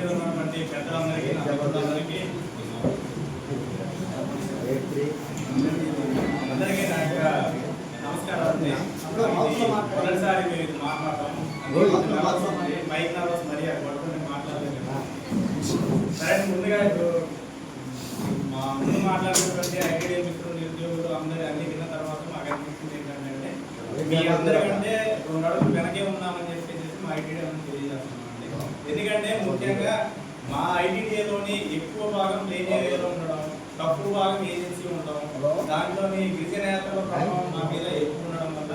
వేదిక ఉన్నటువంటి పెద్దలందరికీ నా బంధువులందరికీ అందరికీ నా యొక్క నమస్కారాలు. మొదటిసారి మీరు మాట్లాడతాము సరే ముందుగా ఇప్పుడు మా ముందు మాట్లాడినటువంటి ఐటీఐ మిత్రులు నిరుద్యోగులు అందరి అన్ని విన్న తర్వాత మాకు అనిపించింది ఏంటంటే మీ అందరికంటే రెండు అడుగులు వెనకే ఉన్నామని చెప్పి మా ఐటీఐ తెలియజేస్తున్నాం. ఎందుకంటే ముఖ్యంగా మా ఐటీడీలోని ఎక్కువ భాగం ప్లేన్ ఏరియాలో ఉండడం తక్కువ భాగం ఏజెన్సీ ఉండడం దాంట్లోని గిరిజన యాత్రల ప్రభావం మా మీద ఎక్కువ ఉండడం వల్ల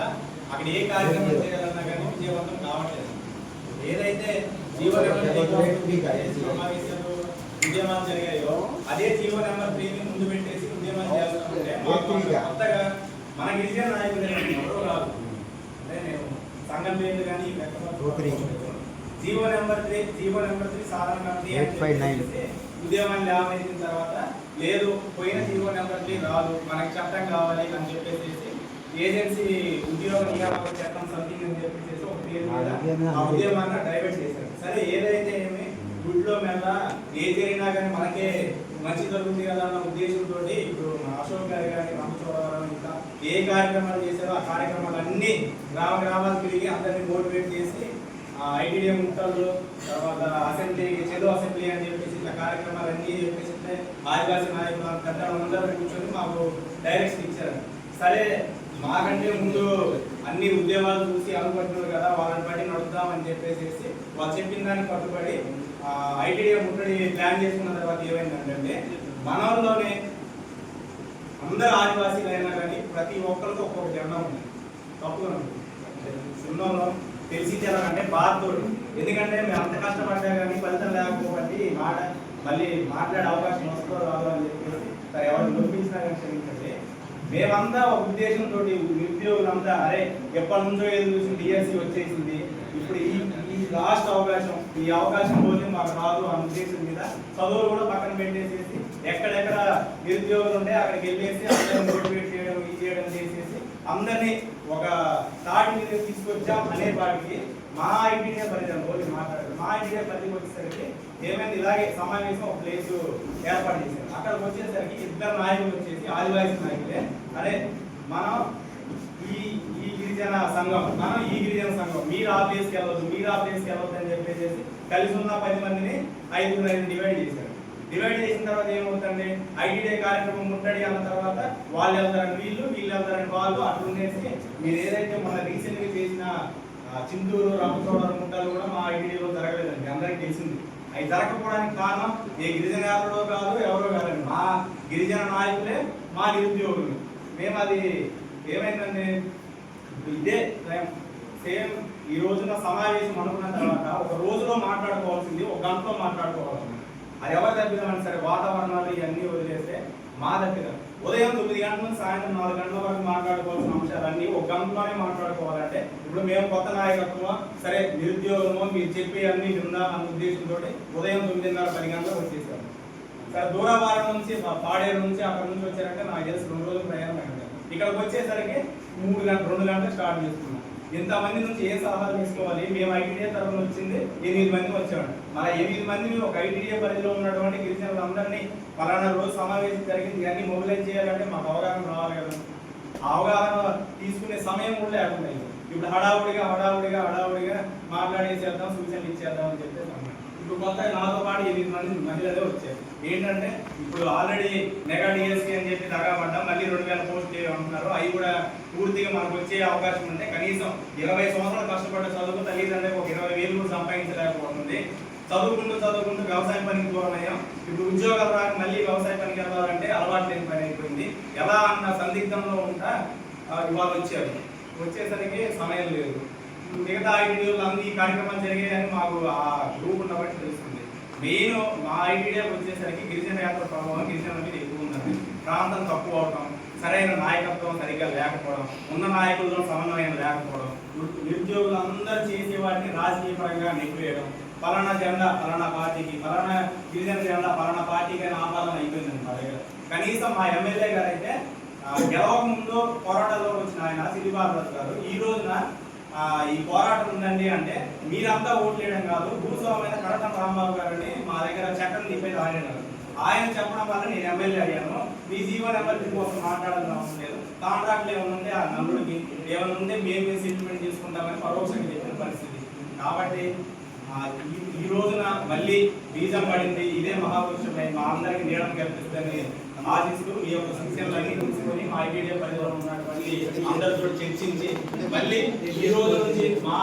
అక్కడ ఏ కార్యక్రమం చేయాలన్నా కానీ విజయవంతం కావట్లేదు. ఏదైతే జీవన సమావేశాలు ఉద్యమాలు జరిగాయో అదే జీవో నెంబర్ త్రీని ముందు పెట్టేసి ఉద్యమాలు చేస్తామంటే మాకు కొత్తగా మన గిరిజన నాయకులు ఎవరో రాదు అంటే నేను సంఘం పేర్లు కానీ GO number three GO number three సాధారణ ఉద్యమాన్ని లేవనెత్తిన తర్వాత లేదు పోయిన జీవో నెంబర్ త్రీ రాదు మనకి చట్టం కావాలి అని చెప్పేసి ఏజెన్సీ ఉద్యోగ నియామక చట్టం సంథింగ్ అని చెప్పేసి ఒక పేరు మీద ఆ ఉద్యమాన్ని డైవర్ట్ చేశారు. సరే ఏదైతే ఏమి గుడ్లో మీద ఏ జరిగినా కానీ మనకే మంచి జరుగుతుంది కదా అన్న ఉద్దేశంతో ఇప్పుడు అశోక్ గారు కానీ రామచోడవరం ఇంకా ఏ కార్యక్రమాలు చేశారో ఆ కార్యక్రమాలు అన్ని గ్రామ గ్రామాలు తిరిగి అందరినీ మోటివేట్ చేసి ఐటీడీఎం ఉంటారు తర్వాత అసెంబ్లీ చెలో అసెంబ్లీ అని చెప్పేసి ఇట్లా కార్యక్రమాలు అన్ని చెప్పేసి ఇట్లే ఆదివాసీ నాయకులు పెద్దలు అందరూ కూర్చొని మాకు డైరెక్షన్ ఇచ్చారు. సరే మాకంటే ముందు అన్ని ఉద్యమాలు చూసి అనుకుంటున్నారు కదా వాళ్ళని బట్టి నడుద్దామని చెప్పేసి వాళ్ళు చెప్పిన దానికి కట్టుబడి ఐటీడీఏ ముట్టడి ప్లాన్ చేసుకున్న తర్వాత ఏమైందంటే మనలోనే అందరు ఆదివాసీలైనా అయినా కానీ ప్రతి ఒక్కరికి ఒక్కొక్క జెండా ఉంది. తప్పుగా ఉంది సున్నంలో తెలిసి తెలంటే బాధతో ఎందుకంటే మేము అంత కష్టపడ్డా కానీ ఫలితం లేకపోబట్టి మాట మళ్ళీ మాట్లాడే అవకాశం వస్తుందో రాదో అని చెప్పేసి సరే ఎవరు నొప్పించినా కానీ క్షమించండి. మేమంతా ఒక ఉద్దేశంతో నిరుద్యోగులంతా అరే ఎప్పటి నుంచో ఎదురు చూసి డిఎస్సి వచ్చేసింది. ఇప్పుడు ఈ ఈ లాస్ట్ అవకాశం ఈ అవకాశం పోతే మాకు రాదు అని ఉద్దేశం మీద చదువులు కూడా పక్కన పెట్టేసేసి ఎక్కడెక్కడ నిరుద్యోగులు ఉంటే అక్కడికి వెళ్ళేసి అందరిని మోటివేట్ చేయడం ఇది చేయడం చేసేసి అందరినీ ఒక తాటి మీద తీసుకొచ్చాం అనే వాటికి మా ఇంటినే పరిధి రోజు మాట్లాడారు. మా ఇంటినే పరిధికి వచ్చేసరికి ఏమైంది? ఇలాగే సమావేశం ఒక ప్లేస్ ఏర్పాటు చేశారు. అక్కడికి వచ్చేసరికి ఇద్దరు నాయకులు వచ్చేసి ఆదివాసీ నాయకులే. అరే మనం ఈ ఈ గిరిజన సంఘం మనం ఈ గిరిజన సంఘం మీరు ఆ ప్లేస్కి వెళ్ళొద్దు మీరు ఆ ప్లేస్కి వెళ్ళొద్దు అని చెప్పేసి కలిసి ఉన్న పది మందిని ఐదుగురు ఐదు డివైడ్ చేశారు. డివైడ్ చేసిన తర్వాత ఏమవుతుంది? ఐటీడే కార్యక్రమం ముట్టడి అన్న తర్వాత వాళ్ళు వెళ్తారని వీళ్ళు వీళ్ళు వెళ్తారని వాళ్ళు అట్లుండేసి మీరు ఏదైతే మన రీసెంట్గా చేసిన చింతూరు రామచోడవరం ముట్టాలు కూడా మా ఐటీడీలో జరగలేదండి. అందరికీ తెలిసింది. అవి జరగకపోవడానికి కారణం ఏ గిరిజన యాత్రలో కాదు ఎవరో కాదండి. మా గిరిజన నాయకులే మా నిరుద్యోగులు. మేము అది ఏమైందండి ఇదే సేమ్ ఈ రోజున సమావేశం అనుకున్న తర్వాత ఒక రోజులో మాట్లాడుకోవాల్సింది ఒక గంటలో మాట్లాడుకోవాల్సింది. అది ఎవరు తప్పిదామని సరే వాతావరణాలు ఇవన్నీ వదిలేస్తే మా దగ్గర ఉదయం తొమ్మిది గంటల నుంచి సాయంత్రం నాలుగు గంటల వరకు మాట్లాడుకోవాల్సిన అంశాలన్నీ ఒక గంటలోనే మాట్లాడుకోవాలంటే ఇప్పుడు మేము కొత్త నాయకత్వమో సరే నిరుద్యోగమో మీరు చెప్పి అన్ని విందాం అన్న ఉద్దేశంతో ఉదయం తొమ్మిదిన్నర పది గంటలకు వచ్చేసాము సరే దూరవారం నుంచి పాడేరు నుంచి అక్కడ నుంచి వచ్చారంటే నాకు తెలిసి రెండు రోజులు ప్రయాణం అయింది ఇక్కడికి వచ్చేసరికి మూడు గంటలు రెండు గంటలు స్టార్ట్ చేసుకున్నాం ఇంతమంది నుంచి ఏ సలహాలు తీసుకోవాలి? మేము ఐటీడీఏ తరఫున వచ్చింది ఎనిమిది మంది వచ్చామండి మన ఎనిమిది మంది ఒక ఐటీడీఏ పరిధిలో ఉన్నటువంటి గిరిజనులందరినీ పలానా రోజు సమావేశం జరిగింది. ఇవన్నీ మొబిలైజ్ చేయాలంటే మాకు అవగాహన రావాలి కదా. అవగాహన తీసుకునే సమయం కూడా లేకుండా ఇప్పుడు హడావుడిగా హడావుడిగా హడావుడిగా మాట్లాడేసేద్దాం సూచనలు ఇచ్చేద్దాం అని చెప్పేసి ఇప్పుడు కొత్త నాతో పాటు ఎనిమిది మంది మహిళలే వచ్చారు. ఏంటంటే ఇప్పుడు ఆల్రెడీ మెగా డిఎస్సీ అని చెప్పి తగబడ్డాం మళ్ళీ రెండు వేల పోస్ట్ అంటున్నారు. అవి కూడా పూర్తిగా మనకు వచ్చే అవకాశం ఉంటే కనీసం ఇరవై సంవత్సరాలు కష్టపడ్డ చదువుకు తల్లిదండ్రులకు ఒక ఇరవై వేలు కూడా సంపాదించలేకపోతుంది. చదువుకుంటూ చదువుకుంటూ వ్యవసాయ పనికి దూరమయ్యాం. ఇప్పుడు ఉద్యోగాలు రాక మళ్ళీ వ్యవసాయ పనికి వెళ్ళాలంటే అలవాటు లేని పని అయిపోయింది. ఎలా అన్న సందిగ్ధంలో ఉంటా ఇవాళ వచ్చారు. వచ్చేసరికి సమయం లేదు. మిగతా ఐదు అన్ని ఈ కార్యక్రమాలు జరిగాయని మాకు ఆ గ్రూప్ ఉన్న తెలుస్తుంది. మెయిన్ మా ఐటీడీకి వచ్చేసరికి గిరిజన యాత్ర ప్రభావం గిరిజన మీద ఎక్కువ ఉందండి ప్రాంతం తక్కువ అవటం సరైన నాయకత్వం సరిగ్గా లేకపోవడం ఉన్న నాయకులతో సమన్వయం లేకపోవడం నిరుద్యోగులు అందరూ చేసే వాటిని రాజకీయ పరంగా నెగ్గివేయడం పలానా జెండా పలానా పార్టీకి పలానా గిరిజన జెండా పలానా పార్టీకి అని ఆపాదన అయిపోయిందండి మా దగ్గర. కనీసం మా ఎమ్మెల్యే గారు అయితే గెలవక ముందు పోరాటంలో వచ్చిన ఆయన సిరిబాబు గారు ఈ రోజున ఈ పోరాటం ఉందండి అంటే మీరంతా ఓట్లేయడం కాదు భూస్వామైన కరటం రాంబాబు గారిని మా దగ్గర చట్టం తీపేది ఆయన ఆయన చెప్పడం వల్ల నేను ఎమ్మెల్యే అయ్యాను. మీ జీవో నెంబర్ కోసం మాట్లాడాల్సిన అవసరం లేదు. కాంట్రాక్ట్ ఏమైనా ఉంటే ఆ నలుడికి ఏమైనా ఉంటే మేము మేము సెటిల్మెంట్ చేసుకుంటామని పరోక్షంగా చెప్పిన పరిస్థితి. కాబట్టి ఈ- రోజున మళ్ళీ బీజం పడింది. ఇదే మహాపురుషులై మా అందరికి నీడం కల్పిస్తుందని ఆశిస్తూ ఈ యొక్క శిక్షణలన్నీ తీసుకొని మా ఐటీడీఏ పరిధిలో ఉన్నటువంటి అందరితో చర్చించి మళ్ళీ ఈ రోజు నుంచి మా